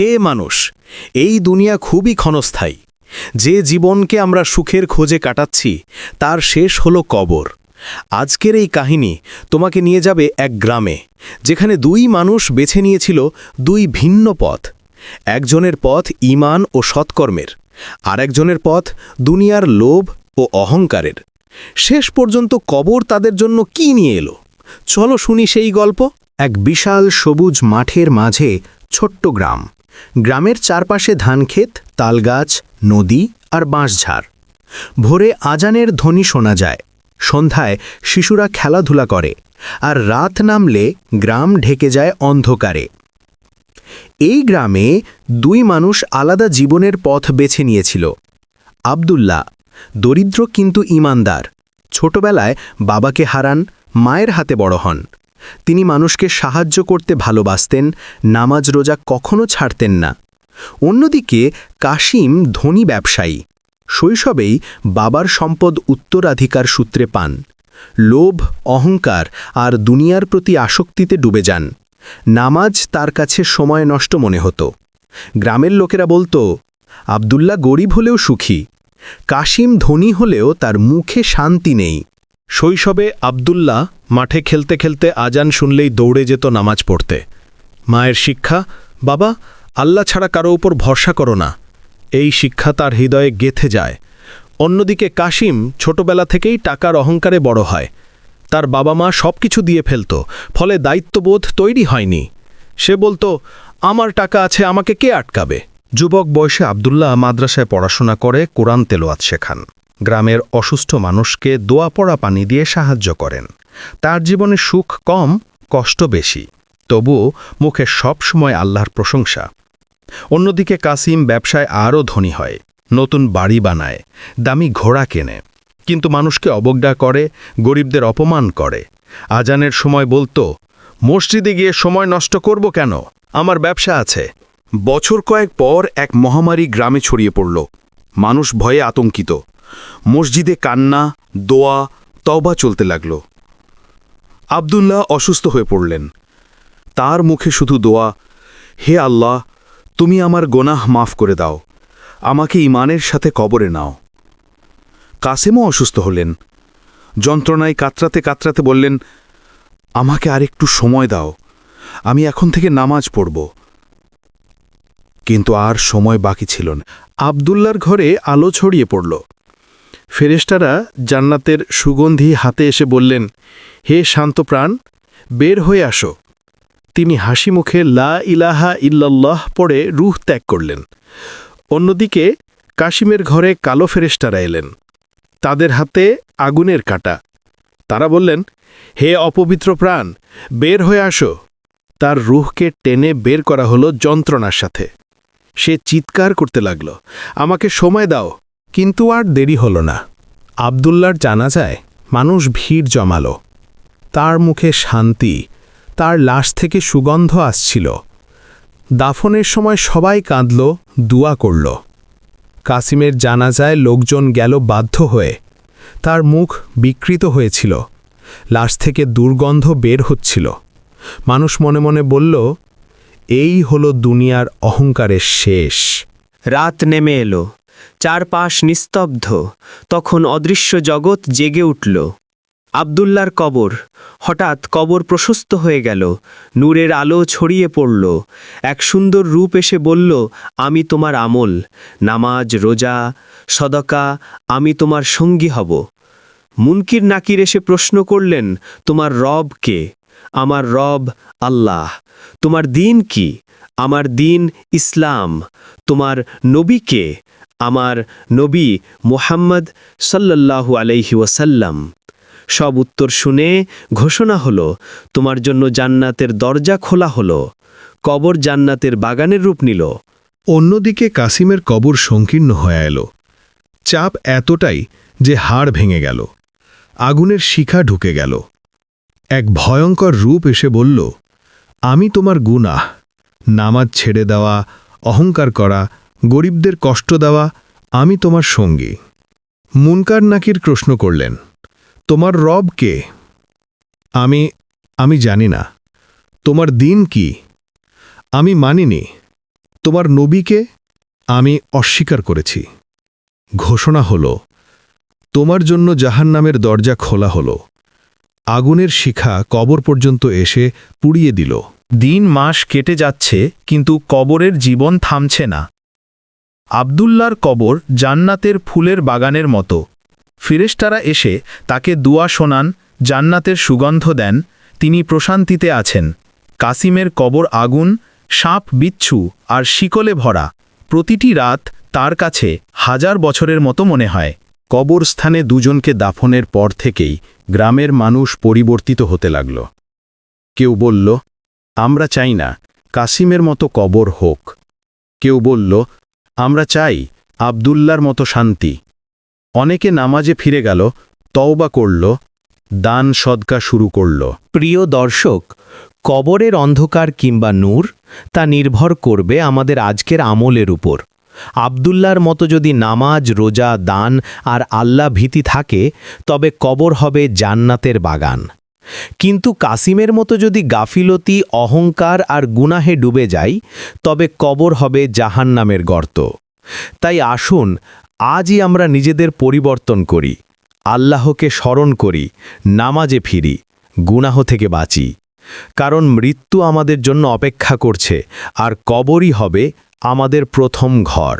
হে মানুষ, এই দুনিয়া খুবই ক্ষণস্থায়ী। যে জীবনকে আমরা সুখের খোঁজে কাটাচ্ছি, তার শেষ হলো কবর। আজকের এই কাহিনী তোমাকে নিয়ে যাবে এক গ্রামে, যেখানে দুই মানুষ বেছে নিয়েছিল দুই ভিন্ন পথ। একজনের পথ ঈমান ও সৎকর্মের, আরেকজনের পথ দুনিয়ার লোভ ও অহংকারের। শেষ পর্যন্ত কবর তাদের জন্য কি নিয়ে এলো? চলো শুনি সেই গল্প। এক বিশাল সবুজ মাঠের মাঝে ছোট্ট গ্রাম। গ্রামের চারপাশে ধানক্ষেত, তালগাছ, নদী আর বাঁশঝাড়। ভোরে আজানের ধ্বনি শোনা যায়। সন্ধ্যায় শিশুরা খেলাধুলা করে আর রাত নামলে গ্রাম ঢেকে যায় অন্ধকারে। এই গ্রামে দুই মানুষ আলাদা জীবনের পথ বেছে নিয়েছিল। আবদুল্লাহ, দরিদ্র কিন্তু ইমানদার। ছোটবেলায় বাবাকে হারান, মায়ের হাতে বড় হন। তিনি মানুষকে সাহায্য করতে ভালোবাসতেন, নামাজ রোজা কখনো ছাড়তেন না। অন্যদিকে কাশিম ধনী ব্যবসায়ী। শৈশবেই বাবার সম্পদ উত্তরাধিকার সূত্রে পান। লোভ, অহংকার আর দুনিয়ার প্রতি আসক্তিতে ডুবে যান। নামাজ তার কাছে সময় নষ্ট মনে হতো। গ্রামের লোকেরা বলতো, আবদুল্লাহ গরিব হলেও সুখী। কাশিম ধনী হলেও তার মুখে শান্তি নেই। শৈশবে আবদুল্লাহ মাঠে খেলতে খেলতে আজান শুনলেই দৌড়ে যেত নামাজ পড়তে। মায়ের শিক্ষা, বাবা, আল্লাহ ছাড়া কারও উপর ভরসা করো না। এই শিক্ষা তার হৃদয়ে গেথে যায়। অন্যদিকে কাশিম ছোটবেলা থেকেই টাকার অহংকারে বড় হয়। তার বাবা মা সব কিছু দিয়ে ফেলত, ফলে দায়িত্ববোধ তৈরি হয়নি। সে বলতো, আমার টাকা আছে, আমাকে কে আটকাবে? যুবক বয়সে আবদুল্লাহ মাদ্রাসায় পড়াশোনা করে কোরআন তেলোয়াত শেখান। গ্রামের অসুস্থ মানুষকে দোয়া পড়া পানি দিয়ে সাহায্য করেন। তার জীবনে সুখ কম, কষ্ট বেশি। তবুও মুখে সবসময় আল্লাহর প্রশংসা। অন্যদিকে কাসিম ব্যবসায় আরও ধনী হয়, নতুন বাড়ি বানায়, দামি ঘোড়া কেনে। কিন্তু মানুষকে অবজ্ঞা করে, গরিবদের অপমান করে। আজানের সময় বলতো, মসজিদে গিয়ে সময় নষ্ট করব কেন? আমার ব্যবসা আছে। বছর কয়েক পর এক মহামারী গ্রামে ছড়িয়ে পড়ল। মানুষ ভয়ে আতঙ্কিত। মসজিদে কান্না, দোয়া, তওবা চলতে লাগল। আবদুল্লাহ অসুস্থ হয়ে পড়লেন। তার মুখে শুধু দোয়া, হে আল্লাহ, তুমি আমার গোনাহ মাফ করে দাও। আমাকে ইমানের সাথে কবরে নাও। কাসেমও অসুস্থ হলেন। যন্ত্রণায় কাতরাতে কাতরাতে বললেন, আমাকে আরেকটু সময় দাও। আমি এখন থেকে নামাজ পড়ব। কিন্তু আর সময় বাকি ছিল না। আবদুল্লার ঘরে আলো ছড়িয়ে পড়ল। ফেরেস্তারা জান্নাতের সুগন্ধি হাতে এসে বললেন, হে শান্তপ্রাণ বের হয়ে আসো। তিনি হাসি মুখে লা ইলাহা ইল্লাল্লাহ পড়ে রুহ ত্যাগ করলেন। অন্যদিকে কাশিমের ঘরে কালো ফেরেস্তারা এলেন। তাদের হাতে আগুনের কাটা। তারা বললেন, হে অপবিত্র প্রাণ, বের হয়ে আসো। তার রুহকে টেনে বের করা হলো যন্ত্রণার সাথে। সে চিৎকার করতে লাগল, আমাকে সময় দাও কিন্তু আর দেরি হল না। আবদুল্লার জানা যায়, মানুষ ভিড় জমাল। তার মুখে শান্তি, তার লাশ থেকে সুগন্ধ আসছিল। দাফনের সময় সবাই কাঁদল, দুয়া করল। কাসিমের জানাজায় লোকজন গেল বাধ্য হয়ে। তার মুখ বিকৃত হয়েছিল। লাশ থেকে দুর্গন্ধ বের হচ্ছিল। মানুষ মনে মনে বলল, এই হলো দুনিয়ার অহংকারের শেষ। রাত নেমে এলো। চারপাশ নিস্তব্ধ। তখন অদৃশ্য জগৎ জেগে উঠল। আবদুল্লার কবর। হঠাৎ কবর প্রশস্ত হয়ে গেল। নূরের আলো ছড়িয়ে পড়ল। এক সুন্দর রূপ এসে বলল, আমি তোমার আমল। নামাজ, রোজা, সদকা, আমি তোমার সঙ্গী হব। মুনকির নাকির এসে প্রশ্ন করলেন, তোমার রব কে? আমার রব আল্লাহ। তোমার দিন কি? আমার দিন ইসলাম। তোমার নবী কে? আমার নবী মুহাম্মদ সাল্লাল্লাহু আলাইহি ওয়াসাল্লাম। সব উত্তর শুনে ঘোষণা হলো, তোমার জন্য জান্নাতের দরজা খোলা হলো, কবর জান্নাতের বাগানের রূপ নিল। অন্যদিকে কাসিমের কবর সংকীর্ণ হয়ে এল। চাপ এতটাই যে হাড় ভেঙে গেল। আগুনের শিখা ঢুকে গেল। এক ভয়ঙ্কর রূপ এসে বলল, আমি তোমার গুনাহ, নামাজ ছেড়ে দেওয়া, অহংকার করা গরিবদের কষ্ট দেওয়া, আমি তোমার সঙ্গী। মুনকার নাকির প্রশ্ন করলেন, তোমার রব কে? আমি আমি জানি না। তোমার দিন কি? আমি মানিনি। তোমার নবীকে আমি অস্বীকার করেছি। ঘোষণা হল, তোমার জন্য জাহান্নামের দরজা খোলা হল। আগুনের শিখা কবর পর্যন্ত এসে পুড়িয়ে দিল। দিন মাস কেটে যাচ্ছে, কিন্তু কবরের জীবন থামছে না। আবদুল্লার কবর জান্নাতের ফুলের বাগানের মতো। ফিরেশতারা এসে তাকে দুয়া শোনান, জান্নাতের সুগন্ধ দেন, তিনি প্রশান্তিতে আছেন। কাসিমের কবর আগুন, সাপ বিচ্ছু আর শিকলে ভরা। প্রতিটি রাত তার কাছে হাজার বছরের মতো মনে হয়। কবরস্থানে দুজনকে দাফনের পর থেকেই গ্রামের মানুষ পরিবর্তিত হতে লাগল। কেউ বলল, আমরা চাই না, কাসিমের মতো কবর হোক। কেউ বলল আমরা চাই আবদুল্লার মতো শান্তি। অনেকে নামাজে ফিরে গেল, তওবা করল, দান সদকা শুরু করল। প্রিয় দর্শক, কবরের অন্ধকার কিংবা নূর, তা নির্ভর করবে আমাদের আজকের আমলের উপর। আবদুল্লার মতো যদি নামাজ, রোজা, দান আর আল্লাহ ভীতি থাকে, তবে কবর হবে জান্নাতের বাগান। কিন্তু কাসিমের মতো যদি গাফিলতি, অহংকার আর গুনাহে ডুবে যাই, তবে কবর হবে জাহান্নামের গর্ত। তাই আসুন, আজই আমরা নিজেদের পরিবর্তন করি, আল্লাহকে স্মরণ করি, নামাজে ফিরি, গুনাহ থেকে বাঁচি। কারণ মৃত্যু আমাদের জন্য অপেক্ষা করছে, আর কবরই হবে আমাদের প্রথম ঘর।